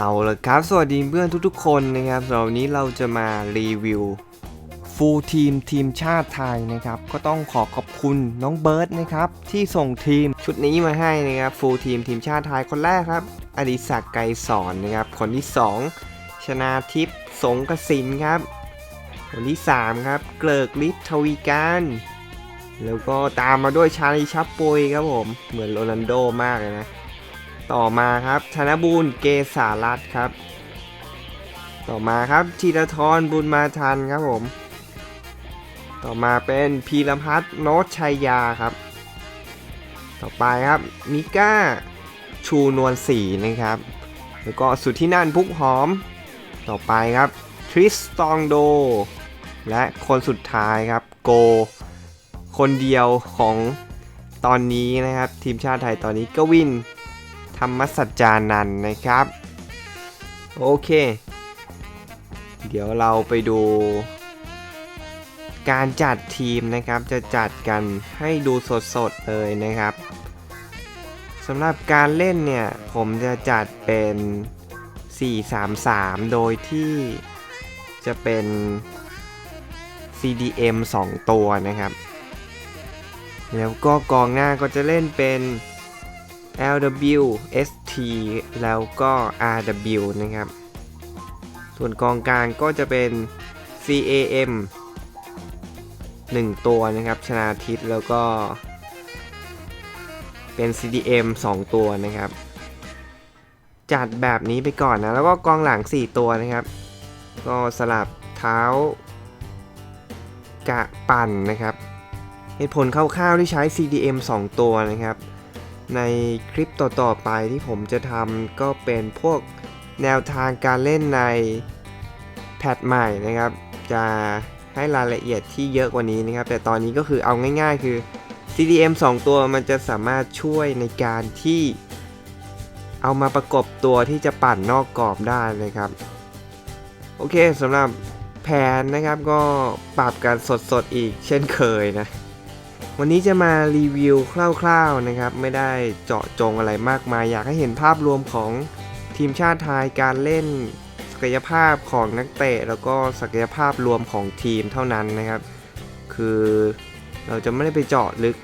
เอาละครับสวัสดีเพื่อนทุกๆ คนนะครับสำหรับวันนี้เราจะมารีวิวฟูลทีมทีมชาติไทยนะครับก็ต้องขอขอบคุณน้องเบิร์ตนะครับที่ส่งทีมชุดนี้มาให้นะครับฟูลทีมทีมชาติไทยคนแรกครับ อดิศักดิ์ไกรสอนนะครับคนที่ 2 ชนาทิพย์สงกสินครับคนที่ 3 ครับเกลิกฤทธิ์ทวีการแล้วก็ตามมาด้วยชาลีชับปุยครับผมเหมือนโรนัลโดมากเลยนะ ต่อมาครับธนบูรณ์เกษารัตน์ครับ ต่อมาครับธีรทรบุญมาทันครับผม ต่อมาเป็นพีรพัฒน์โนชัยยาครับ ต่อไปครับมิก้าชูนวลศรีนะครับ แล้วก็สุดทธินันพุกหอม ต่อไปครับทริสตองโด และคนสุดท้ายครับโก คนเดียวของตอนนี้นะครับ ทีมชาติไทยตอนนี้ก็วิน ธรรมสัจจานันนะครับ โอเค เดี๋ยวเราไปดู การจัดทีมนะครับจะจัดกันให้ดูสดๆเลยนะครับสำหรับการเล่นเนี่ย ผมจะจัดเป็น 4-3-3 โดยที่จะเป็น CDM 2 ตัวนะครับ แล้วก็กองหน้าก็จะเล่นเป็น LW ST แล้วก็ RW นะครับ ส่วนกองกลางก็จะเป็น CAM 1 ตัวนะครับชนาทิพย์แล้วก็เป็น CDM 2 ตัวนะครับ จัดแบบนี้ไปก่อนนะ แล้วก็กองหลัง 4 ตัวนะครับ ก็สลับเท้ากะปั่นนะครับ เหตุผลคร่าวๆที่ใช้ CDM 2 ตัวนะครับ ในคลิปต่อๆไปที่ผมจะทำก็เป็นพวกแนวทางการเล่นในแพทใหม่นะครับ จะให้รายละเอียดที่เยอะกว่านี้นะครับ แต่ตอนนี้ก็คือเอาง่ายๆ คือ CDM 2 ตัวมันจะสามารถช่วยในการที่ เอามาประกบตัวที่จะปั่นนอกกรอบได้นะครับ โอเคสำหรับแผนนะครับก็ปรับกันสดๆอีกเช่นเคยนะ วันนี้จะมารีวิวคร่าวๆนะครับ ไม่ได้เจาะจงอะไรมากมาย อยากให้เห็นภาพรวมของทีมชาติไทยการเล่นศักยภาพของนักเตะ แล้วก็ศักยภาพรวมของทีมเท่านั้นนะครับ คือเราจะไม่ได้ไปเจาะลึก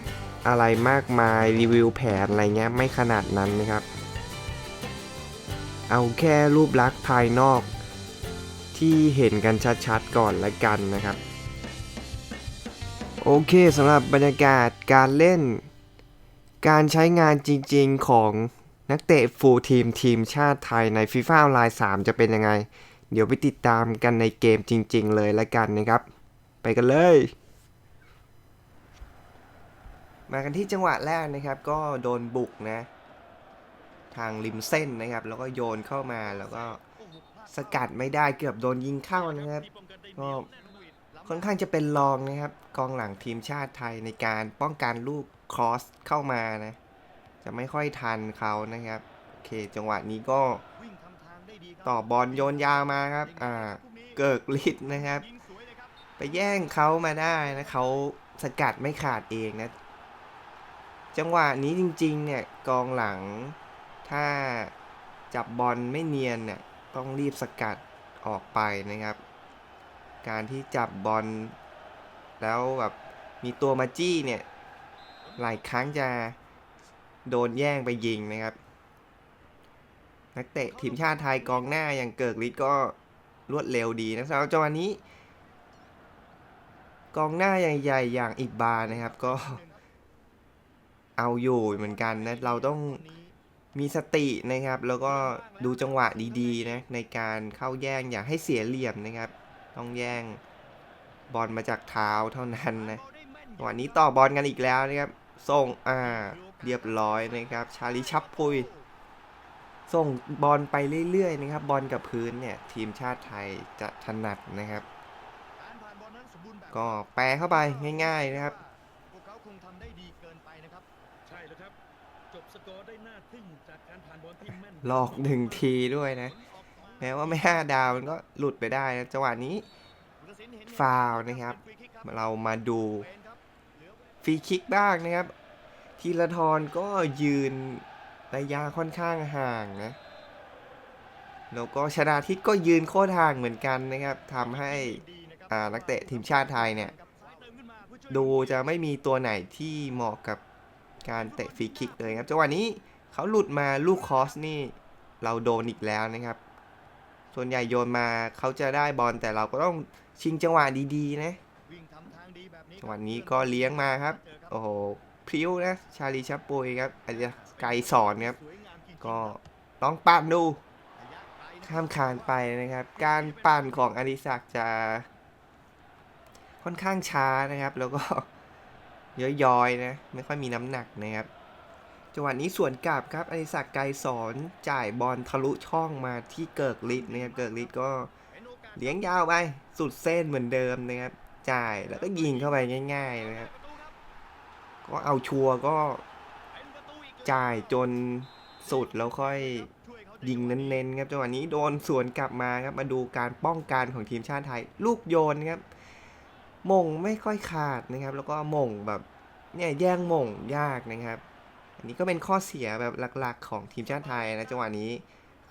อะไรมากมายรีวิวแผนอะไรเงี้ยไม่ขนาดนั้นนะครับ เอาแค่รูปลักษณ์ภายนอกที่เห็นกันชัดๆก่อนละกันนะครับ โอเคสำหรับบรรยากาศการเล่น การใช้งานจริงๆของนักเตะฟูลทีมทีมชาติไทยใน FIFA ออนไลน์ 3 จะเป็นยังไง เดี๋ยวไปติดตามกันในเกมจริง ๆ เลยละกันนะครับ ไปกันเลย มากันที่จังหวะแรกนะครับ ก็โดนบุกนะ ทางริมเส้นนะครับ แล้วก็โยนเข้ามาแล้วก็สกัดไม่ได้เกือบโดนยิงเข้านะครับก็ ค่อนข้างจะเป็นรองนะครับ กองหลังทีมชาติไทยในการป้องกันลูกครอสเข้ามานะ จะไม่ค่อยทันเขานะครับ โอเค จังหวะนี้ก็ต่อบอลโยนยาวมาครับ อ่า เกิกฤทธิ์นะครับ ไปแย่งเขามาได้นะเขาสกัดไม่ขาดเองนะ จังหวะนี้จริง ๆ เนี่ย กองหลัง ถ้าจับบอลไม่เนียนเนี่ย ต้องรีบสกัดออกไปนะครับ การที่จับบอลแล้วแบบมีตัวมาจี้เนี่ย หลายครั้งจะโดนแย่งไปยิงนะครับ นักเตะทีมชาติไทยกองหน้าอย่างเกิกฤทธิ์ก็รวดเร็วดีนะสำหรับจังหวะนี้ กองหน้าใหญ่ๆอย่างอิบบานะครับก็เอาอยู่เหมือนกันนะเราต้องมีสตินะครับ แล้วก็ดูจังหวะดีๆนะในการเข้าแย่งอย่าให้เสียเหลี่ยมนะครับ ต้องแย่งบอลมาจากเท้าเท่านั้นนะวันนี้ต่อบอลกันอีกแล้วนะครับ ส่งอ่าเรียบร้อยนะครับ ชาลิชับพุย ส่งบอลไปเรื่อยๆนะครับ บอลกับพื้นเนี่ยทีมชาติไทยจะถนัดนะครับ ก็แปลเข้าไปง่าย ๆนะครับพวกเขาคงทำได้ดีเกินไปนะครับ ใช่แล้วครับ จบสกอร์ได้น่าทึ่งจากการผ่านบอลที่แม่น หลอกหนึ่งทีด้วยนะ แม้ว่าไม่ห้าดาวมันก็หลุดไปได้นะจังหวะนี้ฟาวนะครับ เรามาดูฟรีคิกบ้างนะครับทีละทรก็ยืนระยะค่อนข้างห่างนะแล้วก็ชนาทิพย์ก็ยืนโค้ทางเหมือนกันนะครับทำให้นักเตะทีมชาติไทยเนี่ยดูจะไม่มีตัวไหนที่เหมาะกับการเตะฟรีคิกเลยครับจังหวะนี้เขาหลุดมาลูกคอสนี่เราโดนอีกแล้วนะครับ ส่วนใหญ่โยนมาเขาจะได้บอลแต่เราก็ต้องชิงจังหวะดีๆ นะจังหวะนี้ก็เลี้ยงมาครับ โอ้โหพริ้วนะชาลีชัปปุยครับอาจจะไกลสอนครับ ก็ลองปั่นดู ข้ามคานไปนะครับ การปั่นของอดิศักดิ์จะค่อนข้างช้านะครับ แล้วก็ย้อยๆนะ ไม่ค่อยมีน้ำหนักนะครับ จังหวะนี้สวนกลับครับอดิศักไกรสอนจ่ายบอลทะลุช่องมาที่เกิกฤทธิ์นะครับเกิกฤทธิ์ก็เลี้ยงยาวไปสุดเส้นเหมือนเดิมนะครับจ่ายแล้วก็ยิงเข้าไปง่าย ๆนะครับก็เอาชัวร์ก็จ่ายจนสุดแล้วค่อยยิงเน้นๆครับจังหวะนี้โดนสวนกลับมาครับมาดูการป้องกันของทีมชาติไทย ลูกโยนครับมงไม่ค่อยขาดนะครับ แล้วก็มงแบบเนี่ยแย่งมงยากนะครับ นนี้ก็เป็นข้อเสียแบบหลักๆ ของทีมชาติไทยนะจังหวะนี้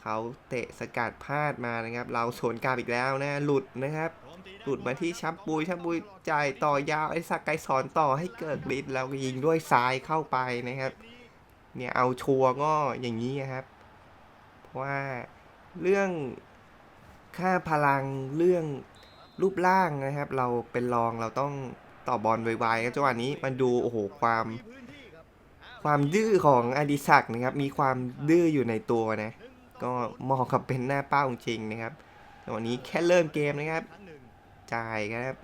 เขาเตะสกัดพลาดมานะครับ เราสวนกลับอีกแล้วนะหลุดนะครับ หลุดมาที่ชับปุยชับปุยจ่ายต่อยาวไอ้สักไกสอนต่อให้เกิดฤทธิ์แล้วก็ยิงด้วยซ้ายเข้าไปนะครับ เนี่ยเอาชัวร์ก็อย่างนี้ครับ เพราะว่าเรื่องค่าพลังเรื่องรูปร่างนะครับ เราเป็นรองเราต้องต่อบอลไวๆครับจังหวะนี้มันดูโอ้โหความ ความดื้อของอดิศักนะครับ มีความดื้ออยู่ในตัวนะ ก็เหมองกับเป็นหน้าเป้าจริงนะครับจังหวะนี้แค่เริ่มเกมนะครับ จ่ายครับ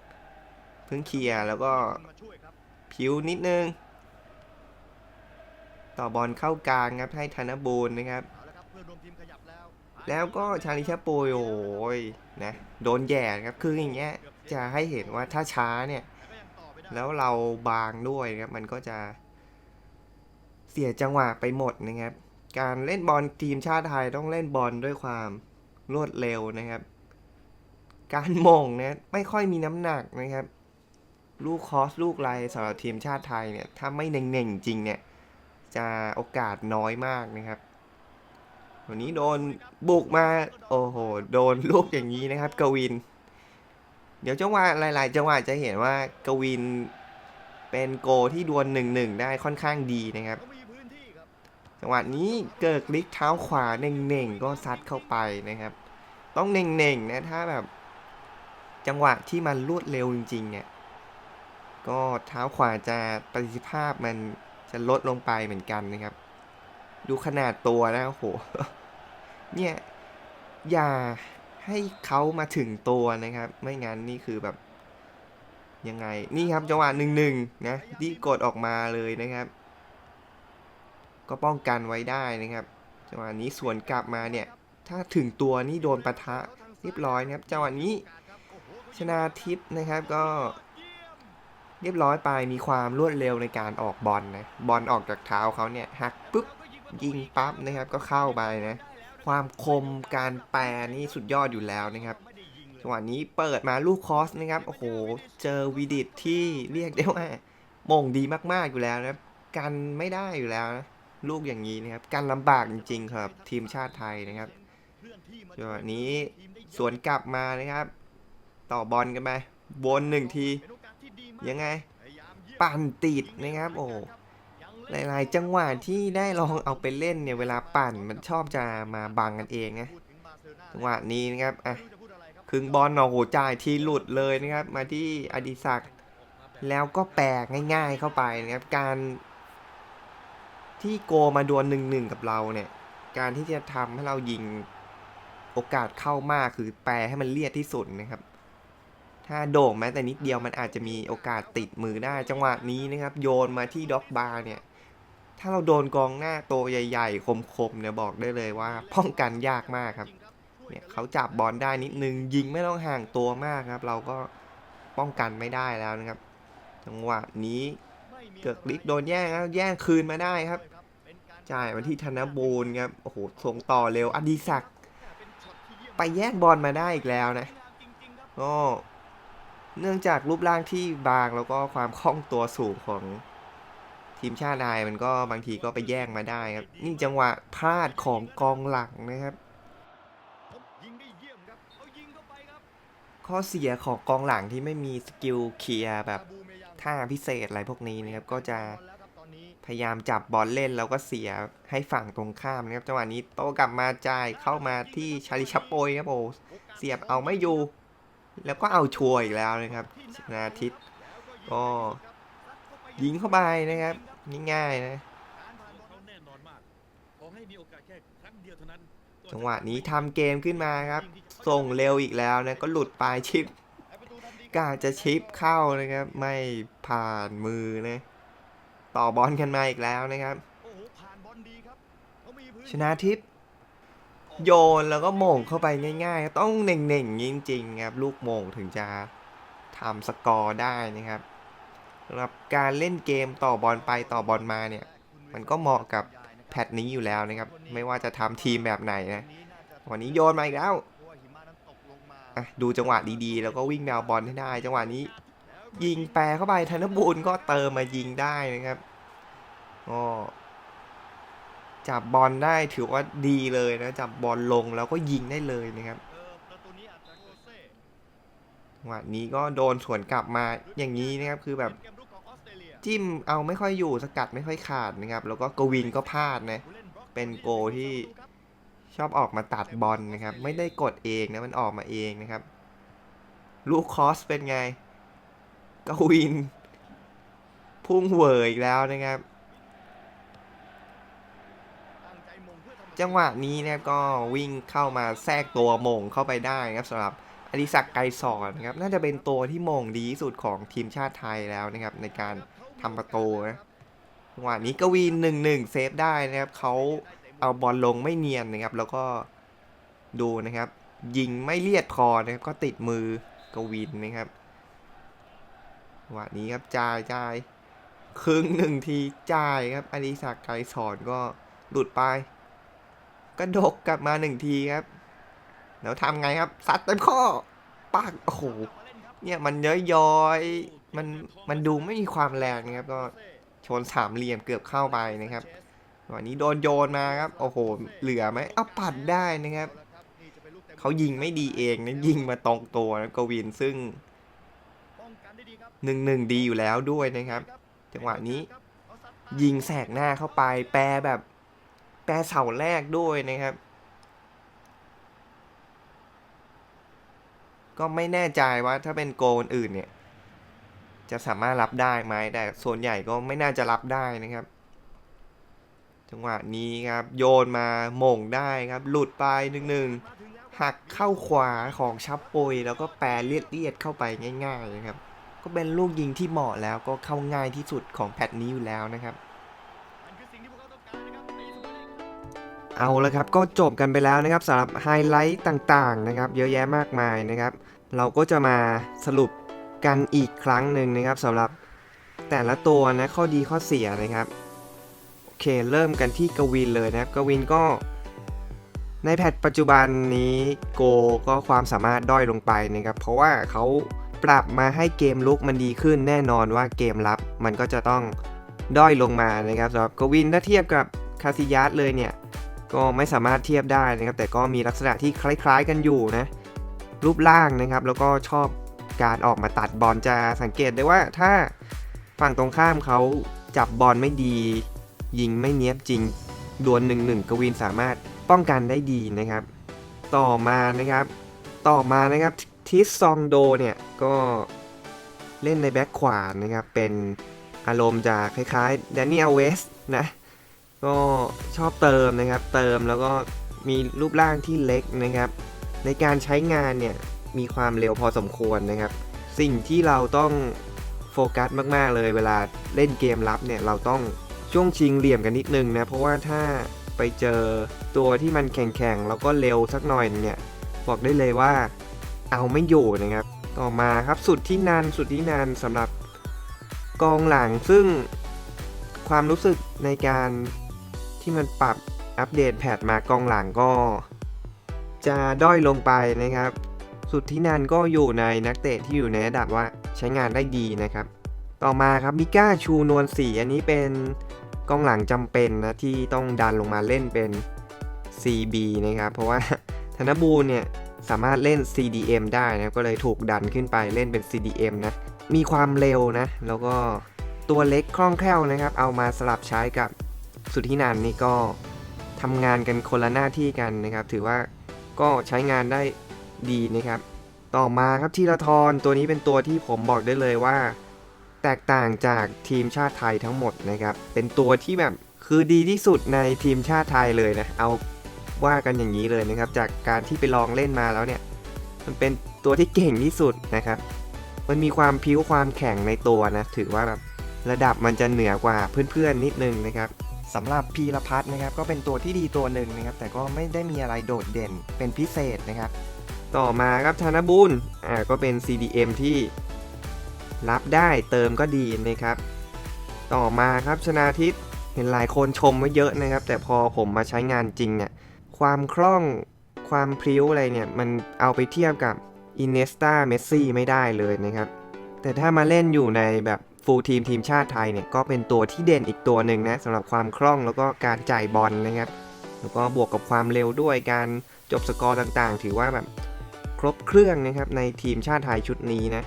เพิ่งเคลียร์แล้วก็ผิวนิดนึง ต่อบอลเข้ากลางครับให้ธนบูรณ์นะครับ แล้วก็ชาลิชาโปยโอ้ยนะโดนแย่ครับคืออย่างเงี้ยจะให้เห็นว่าถ้าช้าเนี่ย แล้วเราบางด้วยนะครับมันก็จะ เสียจังหวะไปหมดนะครับ การเล่นบอลทีมชาติไทยต้องเล่นบอลด้วยความรวดเร็วนะครับ การหมงเนี่ยไม่ค่อยมีน้ำหนักนะครับ ลูกคอสลูกไรสำหรับทีมชาติไทยเนี่ยถ้าไม่เน่งๆจริงเนี่ยจะโอกาสน้อยมากนะครับวันนี้โดนบุกมาโอ้โหโดนลูกอย่างนี้นะครับ กวิน เดี๋ยวจังหวะหลาย ๆ จังหวะจะเห็นว่ากวินเป็นโกที่ดวลหนึ่งหนึ่งได้ค่อนข้างดีนะครับ จังหวะนี้เกิดลิกเท้าขวาเน่งๆก็ซัดเข้าไปนะครับ ต้องเน่งๆนะถ้าแบบ จังหวะที่มันรวดเร็วจริงๆเนี่ยก็เท้าขวาจะประสิทธิภาพมันจะลดลงไปเหมือนกันนะครับ ดูขนาดตัวนะโอ้โหเนี่ยอย่าให้เขามาถึงตัวนะครับ ไม่งั้นนี่คือแบบยังไงนี่ครับจังหวะหนึ่งหนึ่งนะที่กดออกมาเลยนะครับ ก็ป้องกันไว้ได้นะครับจังหวะนี้สวนกลับมาเนี่ย ถ้าถึงตัวนี่โดนปะทะเรียบร้อยนะครับจังหวะนี้ชนาทิพย์นะครับก็เรียบร้อยไปมีความรวดเร็วในการออกบอลนะบอลออกจากเท้าเขาเนี่ยหักปุ๊บยิงปั๊บนะครับก็เข้าไปนะความคมการแปรนี่สุดยอดอยู่แล้วนะครับจังหวะนี้เปิดมาลูกคอสนะครับโอ้โหเจอวิดิตที่เรียกได้ว่า มงดีมากๆอยู่แล้วนะกันไม่ได้อยู่แล้วนะ ลูกอย่างนี้นะครับ การลำบากจริง ๆ ครับ ทีมชาติไทยนะครับจังหวะนี้สวนกลับมานะครับ ต่อบอลกันไปวนหนึ่งที ยังไง ปั่นติดนะครับ โอ้หลาย ๆ จังหวะที่ได้ลองเอาไปเล่นเนี่ย เวลาปั่นมันชอบจะมาบังกันเองนะจังหวะนี้นะครับอะครึ่งบอลโอ้โหจ่ายทีหลุดเลยนะครับ มาที่อดิศักดิ์แล้วก็แปลกง่าย ๆเข้าไปนะครับ การ ที่โกมาดวลหนึ่งหนึ่งกับเราเนี่ย การที่จะทำให้เรายิงโอกาสเข้ามากคือแปลให้มันเลียดที่สุดนะครับ ถ้าโด่งแม้แต่นิดเดียวมันอาจจะมีโอกาสติดมือได้จังหวะนี้นะครับ โยนมาที่ด็อกบาร์เนี่ย ถ้าเราโดนกองหน้าตัวใหญ่ๆ คมๆเนี่ยบอกได้เลยว่า ป้องกันยากมากครับ เนี่ยเขาจับบอลได้นิดนึง ยิงไม่ต้องห่างตัวมากครับ เราก็ป้องกันไม่ได้แล้วนะครับ จังหวะนี้ เกิดลิกโดนแย่งครับแย่งคืนมาได้ครับ จ่ายมาที่ธนบูรณ์ครับ โอ้โหส่งต่อเร็ว อดิศักดิ์ไปแย่งบอลมาได้อีกแล้วนะก็เนื่องจากรูปร่างที่บางแล้วก็ความคล่องตัวสูงของทีมชาติไทยมันก็บางทีก็ไปแย่งมาได้ครับ นี่จังหวะพลาดของกองหลังนะครับ ข้อเสียของกองหลังที่ไม่มีสกิลเคลียร์แบบ ท่าพิเศษอะไรพวกนี้นะครับ ก็จะพยายามจับบอลเล่นแล้วก็เสียให้ฝั่งตรงข้ามนะครับจังหวะนี้โตกลับมาจ่ายเข้ามาที่ชาลิชัปโปยครับโอ้เสียบเอาไม่อยู่ แล้วก็เอาชัวร์อีกแล้วนะครับชนาทิตก็ยิงเข้าไปนะครับง่ายๆนะเขาแน่นอนมากขอให้มีโอกาสแค่ครั้งเดียวเท่านั้นก็จังหวะนี้ทำเกมขึ้นมาครับ ส่งเร็วอีกแล้วนะก็หลุดปลายชิป กาจะชิปเข้านะครับ ไม่ผ่านมือนะต่อบอลกันมาอีกแล้วนะครับโอ้โหผ่านบอลดีครับเขามีพื้ชนะทิพย์โยนแล้วก็โหม่งเข้าไปง่ายๆ ต้องเน่งๆจริงๆครับ ลูกโหม่งถึงจะทำสกอร์ได้นะครับสำหรับการเล่นเกมต่อบอลไปต่อบอลมาเนี่ย มันก็เหมาะกับแพทนี้อยู่แล้วนะครับ ไม่ว่าจะทำทีมแบบไหนนะ วันนี้โยนมาอีกแล้ว อะดูจังหวะดีๆ แล้วก็วิ่งแนวบอลให้ได้ จังหวะนี้ ยิงแปรเข้าไปธนบุญก็เติมมายิงได้นะครับก็จับบอลได้ถือว่าดีเลยนะจับบอลลงแล้วก็ยิงได้เลยนะครับจังหวะนี้ก็โดนสวนกลับมาอย่างนี้นะครับคือแบบจิ้มเอาไม่ค่อยอยู่สกัดไม่ค่อยขาดนะครับ แล้วก็กวินก็พลาดนะเป็นโกลที่ ชอบออกมาตัดบอลนะครับ ไม่ได้กดเองนะมันออกมาเองนะครับ ลูกคอสเป็นไงกวิน พุ่งเวออีกแล้วนะครับ จังหวะนี้นี่ยก็วิ่งเข้ามาแทรกตัวมงเข้าไปได้ครับสำหรับอดิศักดิ์ไกรสอนนะครับ น่าจะเป็นตัวที่มงดีที่สุดของทีมชาติไทยแล้วนะครับ ในการทำประตูนะจังหวะนี้กวินหนึ่งหนึ่งเซฟได้นะครับเขา เอาบอลลงไม่เนียนนะครับ แล้วก็ดูนะครับ ยิงไม่เลียดคอนะครับ ก็ติดมือกวินนะครับจังหวะนี้ครับจ่ายจ่ายครึ่งหนึ่งทีจ่ายครับอดิศักดิ์ไกรสอนก็หลุดไปกระดกกลับมาหนึ่งทีครับ แล้วทำไงครับซัดเต็มข้อปักโอ้โหเนี่ยมันย้อยย้อยมันมันดูไม่มีความแรงนะครับ ก็ชนสามเหลี่ยมเกือบเข้าไปนะครับ วันนี้โดนโยนมาครับ โอ้โห เหลือไหมเอาปัดได้นะครับ เขายิงไม่ดีเองนะยิงมาตรงตัวนะกวินซึ่งหนึ่งหนึ่งดีอยู่แล้วด้วยนะครับ จังหวะนี้ ยิงแสกหน้าเข้าไป แปรแบบ แปรเสาแรกด้วยนะครับ ก็ไม่แน่ใจว่าถ้าเป็นโกลอื่นเนี่ย จะสามารถรับได้ไหมแต่ส่วนใหญ่ก็ไม่น่าจะรับได้นะครับ จังหวะนี้ครับโยนมาหม่งได้ครับ หลุดไปหนึ่งหนึ่งหักเข้าขวาของชับปุยแล้วก็แปรเลียดเลียดๆเข้าไปง่ายๆนะครับ ก็เป็นลูกยิงที่เหมาะแล้วก็เข้าง่ายที่สุดของแพทนี้อยู่แล้วนะครับเอาละครับก็จบกันไปแล้วนะครับสำหรับไฮไลท์ต่างๆนะครับเยอะแยะมากมายนะครับ เราก็จะมาสรุปกันอีกครั้งหนึ่งนะครับสำหรับแต่ละตัวนะข้อดีข้อเสียนะครับ เค เริ่มกันที่กวินเลยนะครับกวินก็ในแพทปัจจุบันนี้โกก็ความสามารถด้อยลงไปนะครับ เพราะว่าเขาปรับมาให้เกมลุกมันดีขึ้นแน่นอนว่าเกมรับมันก็จะต้องด้อยลงมานะครับสำหรับกวินถ้าเทียบกับคาซิยัสเลยเนี่ยก็ไม่สามารถเทียบได้นะครับ แต่ก็มีลักษณะที่คล้ายๆกันอยู่นะ รูปร่างนะครับ แล้วก็ชอบการออกมาตัดบอลจะสังเกตได้ว่าถ้าฝั่งตรงข้ามเขาจับบอลไม่ดี ยิงไม่เนี้ยบจริง ดวลหนึ่งหนึ่งกวินสามารถป้องกันได้ดีนะครับ ต่อมานะครับ ต่อมานะครับทิสซองโดเนี่ยก็เล่นในแบ็คขวานะครับ เป็นอารมณ์จะคล้ายๆแดเนียลเวสนะ ก็ชอบเติมนะครับ เติมแล้วก็มีรูปร่างที่เล็กนะครับ ในการใช้งานเนี่ยมีความเร็วพอสมควรนะครับ สิ่งที่เราต้องโฟกัสมาก ๆ เลยเวลาเล่นเกมรับเนี่ยเราต้อง ช่วงชิงเหลี่ยมกันนิดนึงนะ เพราะว่าถ้าไปเจอตัวที่มันแข็งๆแล้วก็เร็วสักหน่อยเนี่ย บอกได้เลยว่าเอาไม่อยู่นะครับ ต่อมาครับสุดที่นานสุดที่นานสำหรับกองหลังซึ่งความรู้สึกในการที่มันปรับอัปเดตแพทมากองหลังก็ จะด้อยลงไปนะครับ สุดที่นันก็อยู่ในนักเตะที่อยู่ในระดับว่าใช้งานได้ดีนะครับ ต่อมาครับมิก้าชูนวลสีอันนี้เป็น กองหลังจำเป็นนะที่ต้องดันลงมาเล่นเป็น CB นะครับ เพราะว่าธนบูรเนี่ยสามารถเล่น CDM ได้นะก็เลยถูกดันขึ้นไปเล่นเป็น CDM นะ มีความเร็วนะ แล้วก็ตัวเล็กคล่องแคล่วนะครับ เอามาสลับใช้กับสุทธินันนี่ก็ทำงานกันคนละหน้าที่กันนะครับ ถือว่าก็ใช้งานได้ดีนะครับ ต่อมาครับทีละทรตัวนี้เป็นตัวที่ผมบอกได้เลยว่า แตกต่างจากทีมชาติไทยทั้งหมดนะครับ เป็นตัวที่แบบคือดีที่สุดในทีมชาติไทยเลยนะ เอาว่ากันอย่างนี้เลยนะครับ จากการที่ไปลองเล่นมาแล้วเนี่ย มันเป็นตัวที่เก่งที่สุดนะครับ มันมีความพิ้วความแข็งในตัวนะ ถือว่าแบบระดับมันจะเหนือกว่าเพื่อนๆนิดนึงนะครับสำหรับพีรพัฒน์นะครับ ก็เป็นตัวที่ดีตัวหนึ่งนะครับ แต่ก็ไม่ได้มีอะไรโดดเด่นเป็นพิเศษนะครับ ต่อมาครับธนบุญอ่าก็เป็น CDM ที่ รับได้เติมก็ดีนะครับ ต่อมาครับชนาทิพย์เห็นหลายคนชมไว้เยอะนะครับ แต่พอผมมาใช้งานจริงเนี่ยความคล่องความพริ้วอะไรเนี่ย มันเอาไปเทียบกับอินเนสตาเมสซี่ไม่ได้เลยนะครับ แต่ถ้ามาเล่นอยู่ในแบบฟูลทีมทีมชาติไทยเนี่ย ก็เป็นตัวที่เด่นอีกตัวหนึ่งนะสำหรับความคล่องแล้วก็การจ่ายบอลนะครับ แล้วก็บวกกับความเร็วด้วยการจบสกอร์ต่างๆ ถือว่าแบบครบเครื่องนะครับในทีมชาติไทยชุดนี้นะ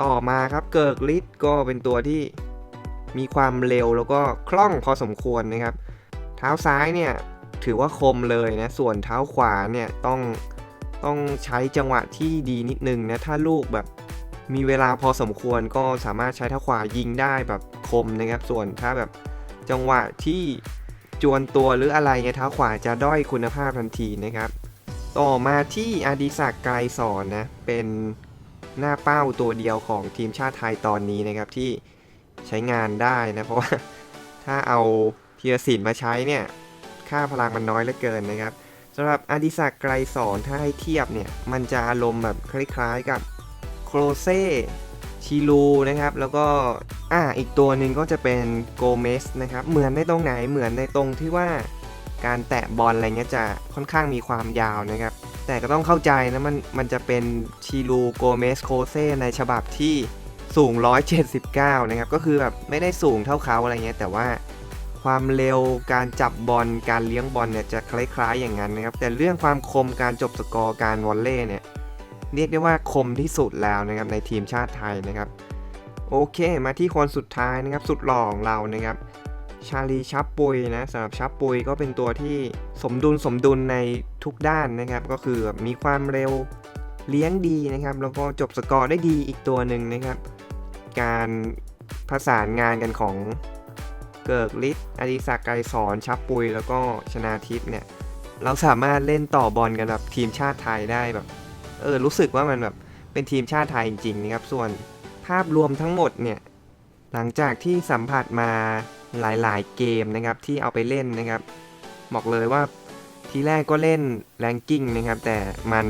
ต่อมาครับเกิร์กลิดก็เป็นตัวที่มีความเร็วแล้วก็คล่องพอสมควรนะครับ เท้าซ้ายเนี่ยถือว่าคมเลยนะส่วนเท้าขวาเนี่ยต้องต้องใช้จังหวะที่ดีนิดนึงนะถ้าลูกแบบมีเวลาพอสมควรก็สามารถใช้เท้าขวายิงได้แบบคมนะครับ ส่วนถ้าแบบจังหวะที่จวนตัวหรืออะไรเนี่ยเท้าขวาจะด้อยคุณภาพทันทีนะครับ ต่อมาที่อดิศักดิ์ไกรสอนนะเป็น หน้าเป้าตัวเดียวของทีมชาติไทยตอนนี้นะครับที่ใช้งานได้นะ เพราะว่าถ้าเอาเทียสินมาใช้เนี่ย ค่าพลังมันน้อยเหลือเกินนะครับสำหรับอดิศักไกรสอนถ้าให้เทียบเนี่ย มันจะอารมณ์แบบคล้ายๆกับโครเซชิลูนะครับ แล้วก็อ่าอีกตัวหนึ่งก็จะเป็นโกเมสนะครับ เหมือนในตรงไหนเหมือนในตรงที่ว่าการแตะบอลอะไรเงี้ยจะค่อนข้างมีความยาวนะครับ แต่ก็ต้องเข้าใจนะมันมันจะเป็นชิลูโกเมสโคเซในฉบับที่สูง 179 นะครับ ก็คือแบบไม่ได้สูงเท่าเขาอะไรเงี้ย แต่ว่าความเร็วการจับบอลการเลี้ยงบอลเนี่ยจะคล้ายๆอย่างนั้นนะครับ แต่เรื่องความคมการจบสกอร์การวอลเล่เนี่ยเรียกได้ว่าคมที่สุดแล้วนะครับในทีมชาติไทยนะครับ โอเคมาที่คนสุดท้ายนะครับ สุดหล่อของเรานะครับ ชาลีชับปุยนะสำหรับชับปุยก็เป็นตัวที่สมดุลสมดุลในทุกด้านนะครับ ก็คือมีความเร็วเลี้ยงดีนะครับ แล้วก็จบสกอร์ได้ดีอีกตัวหนึ่งนะครับ การผสานงานกันของเกิร์กลิศอดิศักดิ์ไกรสอนชับปุย แล้วก็ชนาทิพย์เนี่ยเราสามารถเล่นต่อบอลกันแบบทีมชาติไทยได้แบบเออรู้สึกว่ามันแบบเป็นทีมชาติไทยจริงๆนะครับ ส่วนภาพรวมทั้งหมดเนี่ยหลังจากที่สัมผัสมา หลายๆ เกมนะครับที่เอาไปเล่นนะครับบอกเลยว่าทีแรกก็เล่นแรงกิ้งนะครับ แต่มัน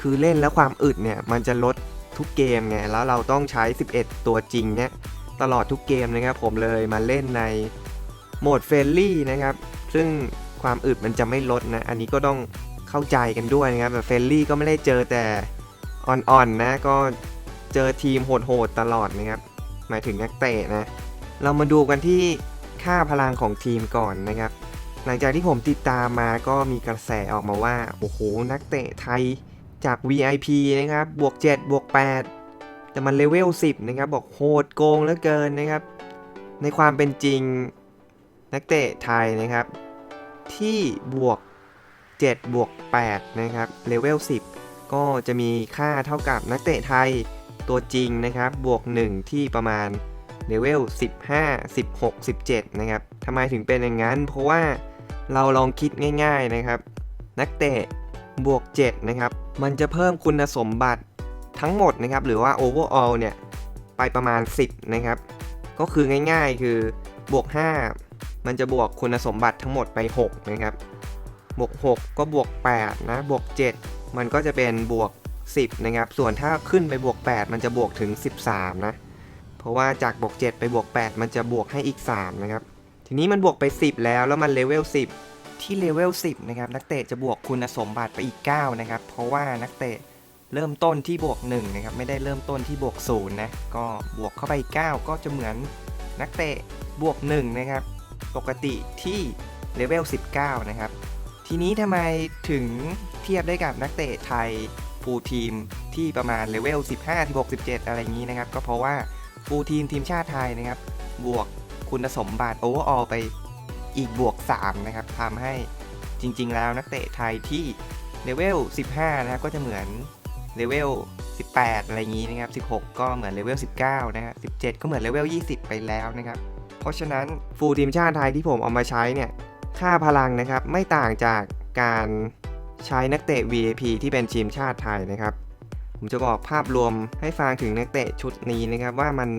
คือเล่นแล้วความอึดเนี่ยมันจะลดทุกเกมไงแล้วเราต้องใช้ 11 ตัวจริงเนี่ยตลอดทุกเกมนะครับผมเลยมาเล่นในโหมดเฟรนลี่นะครับ ซึ่งความอึดมันจะไม่ลดนะ อันนี้ก็ต้องเข้าใจกันด้วยนะครับแบบเฟรนลี่ก็ไม่ได้เจอแต่อ่อนๆนะก็เจอทีมโหดๆตลอดนะครับ หมายถึงนักเตะนะ เรามาดูกันที่ค่าพลังของทีมก่อนนะครับ หลังจากที่ผมติดตามมาก็มีกระแสออกมาว่า โอ้โห นักเตะไทยจาก VIP นะครับ บวก 7 บวก 8 แต่มันเลเวล 10 นะครับ บอกโหดโกงเหลือเกินนะครับ ในความเป็นจริงนักเตะไทยนะครับ ที่บวก 7 บวก 8 นะครับ เลเวล 10 ก็จะมีค่าเท่ากับนักเตะไทยตัวจริงนะครับ บวก 1 ที่ประมาณ เลเวล15 16 17 นะครับทำไมถึงเป็นอย่างนั้น เพราะว่าเราลองคิดง่าย ๆนะครับ นักเตะบวก7นะครับ มันจะเพิ่มคุณสมบัติทั้งหมดนะครับ หรือว่า overall เนี่ยไปประมาณ 10 นะครับ ก็คือง่ายๆคือบวก 5 มันจะบวกคุณสมบัติทั้งหมดไป 6 นะครับ บวก 6 ก็บวก 8 นะ บวก 7 มันก็จะเป็นบวก 10 นะครับ ส่วนถ้าขึ้นไปบวก 8 มันจะบวกถึง 13 นะ เพราะว่าจากบวก7ไปบวก8 มันจะบวกให้อีก 3 นะครับ ทีนี้มันบวกไป 10 แล้วแล้วมันเลเวล10 ที่เลเวล10 นะครับ นักเตะจะบวกคุณสมบัติไปอีก 9 นะครับ เพราะว่านักเตะเริ่มต้นที่บวก1นะครับไม่ได้เริ่มต้นที่บวก0นะก็บวกเข้าไป 9 ก็จะเหมือนนักเตะบวก1นะครับปกติที่เลเวล19 นะครับ ทีนี้ทำไมถึงเทียบได้กับนักเตะไทยฟูลทีมที่ประมาณเลเวล15 16 17 อะไรอย่างนี้นะครับ ก็เพราะว่า ฟูลทีมทีมชาติไทยนะครับ บวกคุณสมบัติโอเวอร์ออลไปอีกบวก 3 นะครับทำให้จริง ๆ แล้วนักเตะไทยที่เลเวล 15 นะครับ ก็จะเหมือนเลเวล 18 อะไรอย่างนี้นะครับ 16 ก็เหมือนเลเวล 19 นะฮะ17 ก็เหมือนเลเวล 20 ไปแล้วนะครับ เพราะฉะนั้นฟูลทีมชาติไทยที่ผมเอามาใช้เนี่ย ค่าพลังนะครับ ไม่ต่างจากการใช้นักเตะ VIP ที่เป็นทีมชาติไทยนะครับ ผมจะบอกภาพรวมให้ฟังถึงนักเตะชุดนี้นะครับว่ามัน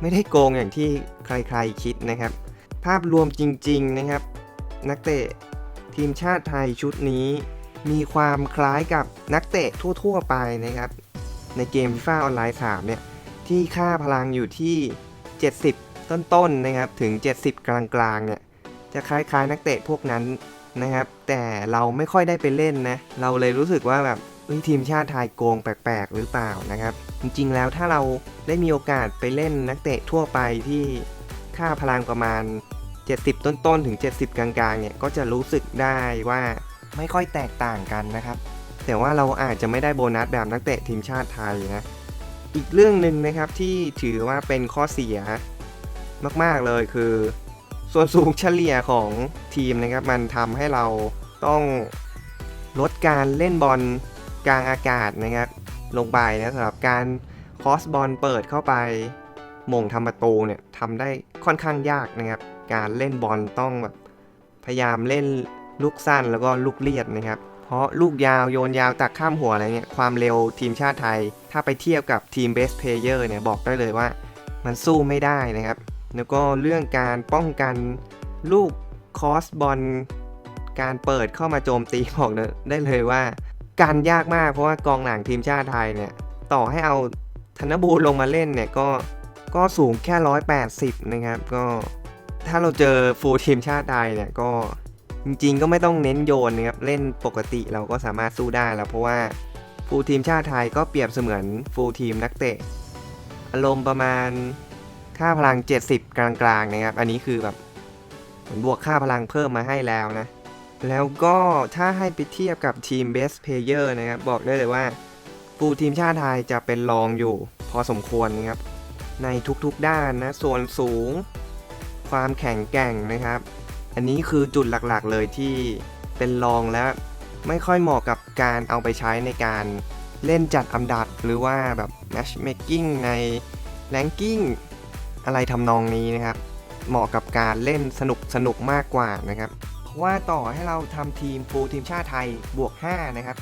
ไม่ได้โกงอย่างที่ใครๆคิดนะครับ ภาพรวมจริง ๆนะครับ นักเตะทีมชาติไทยชุดนี้ มีความคล้ายกับนักเตะทั่ว ๆ ไปนะครับ ในเกม FIFA ออนไลน์3เนี่ยที่ค่าพลังอยู่ที่ 70 ต้นๆนะครับถึง 70 กลางๆเนี่ยจะคล้ายๆ นักเตะพวกนั้นนะครับ แต่เราไม่ค่อยได้ไปเล่นนะ เราเลยรู้สึกว่าแบบ เฮ้ยทีมชาติไทยโกงแปลกๆ หรือเปล่านะครับ จริงๆแล้วถ้าเราได้มีโอกาสไปเล่นนักเตะทั่วไปที่ค่าพลังประมาณ 70 ต้นๆ ถึง 70 กลางๆ เนี่ย ก็จะรู้สึกได้ว่าไม่ค่อยแตกต่างกันนะครับ แต่ว่าเราอาจจะไม่ได้โบนัสแบบนักเตะทีมชาติไทยนะ อีกเรื่องหนึ่งนะครับที่ถือว่าเป็นข้อเสียมากๆเลยคือ ส่วนสูงเฉลี่ยของทีมนะครับ มันทำให้เราต้องลดการเล่นบอล กลางอากาศนะครับ ลงไปนะสำหรับการคอสบอลเปิดเข้าไปมงทำประตูเนี่ยทำได้ค่อนข้างยากนะครับ การเล่นบอลต้องแบบพยายามเล่นลูกสั้นแล้วก็ลูกเลียดนะครับ เพราะลูกยาวโยนยาวตักข้ามหัวอะไรเงี้ยความเร็วทีมชาติไทย ถ้าไปเทียบกับทีมเบสเพลเยอร์เนี่ยบอกได้เลยว่ามันสู้ไม่ได้นะครับ แล้วก็เรื่องการป้องกันลูกคอสบอลการเปิดเข้ามาโจมตีบอกได้เลยว่า การยากมากเพราะว่ากองหลังทีมชาติไทยเนี่ย ต่อให้เอาธนบูรณ์ลงมาเล่นเนี่ยก็ก็สูงแค่180นะครับ ก็ถ้าเราเจอฟูลทีมชาติไทยเนี่ยก็จริงๆก็ไม่ต้องเน้นโยนนะครับ เล่นปกติเราก็สามารถสู้ได้แล้ว เพราะว่าฟูลทีมชาติไทยก็เปรียบเสมือนฟูลทีมนักเตะ อารมณ์ประมาณค่าพลัง 70 กลางๆนะครับ อันนี้คือแบบเหมือนบวกค่าพลังเพิ่มมาให้แล้วนะ แล้วก็ถ้าให้ไปเทียบกับทีม Best Player นะครับ บอกได้เลยว่าฟูทีมชาติไทยจะเป็นรองอยู่ พอสมควรนะครับ ในทุกๆด้านนะ ส่วนสูง ความแข็งแกร่งนะครับ อันนี้คือจุดหลักๆเลยที่เป็นรองและไม่ค่อยเหมาะกับการเอาไปใช้ในการเล่นจัดอันดับหรือว่าแบบ matchmaking ใน ranking อะไรทำนองนี้นะครับ เหมาะกับการเล่นสนุกสนุกมากกว่านะครับ ว่าต่อให้เราทำทีมฟูลทีมชาติไทยบวก 5 นะครับ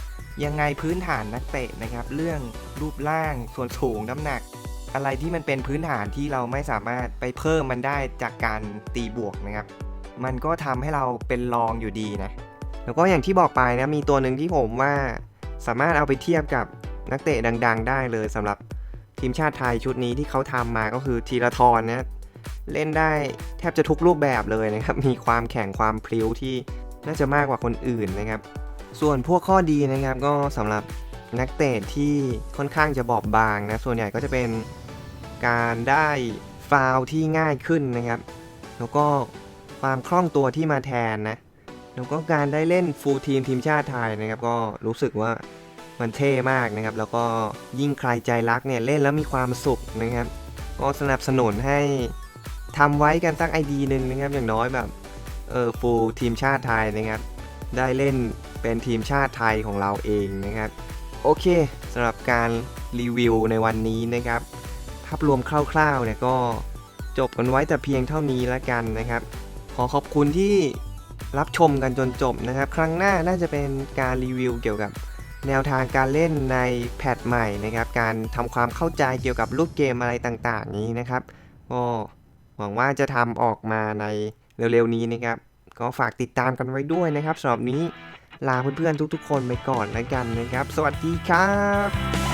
ยังไงพื้นฐานนักเตะนะครับ เรื่องรูปร่างส่วนสูงน้ำหนัก อะไรที่มันเป็นพื้นฐานที่เราไม่สามารถไปเพิ่มมันได้จากการตีบวกนะครับ มันก็ทำให้เราเป็นรองอยู่ดีนะ แล้วก็อย่างที่บอกไปนะมีตัวหนึ่งที่ผมว่าสามารถเอาไปเทียบกับนักเตะดัง ๆ ได้เลยสำหรับทีมชาติไทยชุดนี้ที่เขาทำมาก็คือธีรทรนะ เล่นได้แทบจะทุกรูปแบบเลยนะครับ มีความแข็งความพลิ้วที่น่าจะมากกว่าคนอื่นนะครับ ส่วนพวกข้อดีนะครับก็สำหรับนักเตะที่ค่อนข้างจะบอบบางนะ ส่วนใหญ่ก็จะเป็นการได้ฟาวที่ง่ายขึ้นนะครับ แล้วก็ความคล่องตัวที่มาแทนนะ แล้วก็การได้เล่นฟูลทีมทีมชาติไทยนะครับ ก็รู้สึกว่ามันเท่มากนะครับ แล้วก็ยิ่งใครใจรักเนี่ยเล่นแล้วมีความสุขนะครับ ก็สนับสนุนให้ ทำไว้กันสักไอดีหนึ่งนะครับ อย่างน้อยแบบเออฟูลทีมชาติไทยนะครับ ได้เล่นเป็นทีมชาติไทยของเราเองนะครับ โอเคสำหรับการรีวิวในวันนี้นะครับ ภาพรวมคร่าวๆเนี่ยก็จบกันไว้แต่เพียงเท่านี้แล้วกันนะครับ ขอขอบคุณที่รับชมกันจนจบนะครับ ครั้งหน้าน่าจะเป็นการรีวิวเกี่ยวกับแนวทางการเล่นในแพทใหม่นะครับ การทำความเข้าใจเกี่ยวกับลูกเกมอะไรต่างๆ นี้นะครับก็ หวังว่าจะทำออกมาในเร็วๆนี้นะครับ ก็ฝากติดตามกันไว้ด้วยนะครับสำหรับนี้ลาเพื่อนๆทุกๆ คนไปก่อนแล้วกันนะครับ สวัสดีครับ